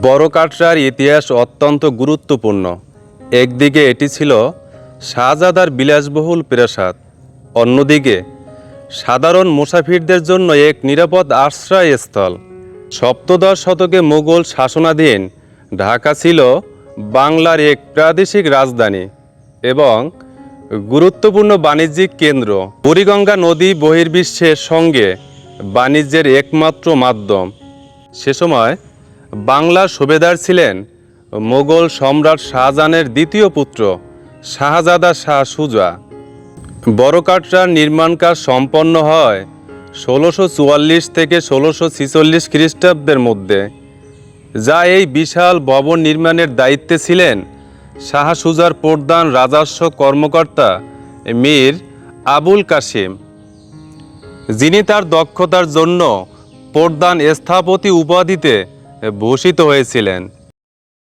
বড় কাটরার ইতিহাস অত্যন্ত গুরুত্বপূর্ণ। একদিকে এটি ছিল শাহজাদার বিলাসবহুল প্রাসাদ, অন্যদিকে সাধারণ মুসাফিরদের জন্য এক নিরাপদ আশ্রয়স্থল। সপ্তদশ শতকে মুঘল শাসনাধীন ঢাকা ছিল বাংলার এক প্রাদেশিক রাজধানী এবং গুরুত্বপূর্ণ বাণিজ্যিক কেন্দ্র। বুড়িগঙ্গা নদী বহির্বিশ্বের সঙ্গে বাণিজ্যের একমাত্র মাধ্যম। সে সময় বাংলার সুবেদার ছিলেন মোগল সম্রাট শাহজাহানের দ্বিতীয় পুত্র শাহজাদা শাহ সুজা। বড়কাটরার নির্মাণ কাজ সম্পন্ন হয় ষোলোশো চুয়াল্লিশ থেকে ষোলোশো ছিচল্লিশ খ্রিস্টাব্দের মধ্যে। যা এই বিশাল ভবন নির্মাণের দায়িত্বে ছিলেন শাহ সুজার প্রধান রাজস্ব কর্মকর্তা মীর আবুল কাশিম যিনি তার দক্ষতার জন্য প্রধান স্থাপতি উপাধিতে ভূষিত হয়েছিলেন।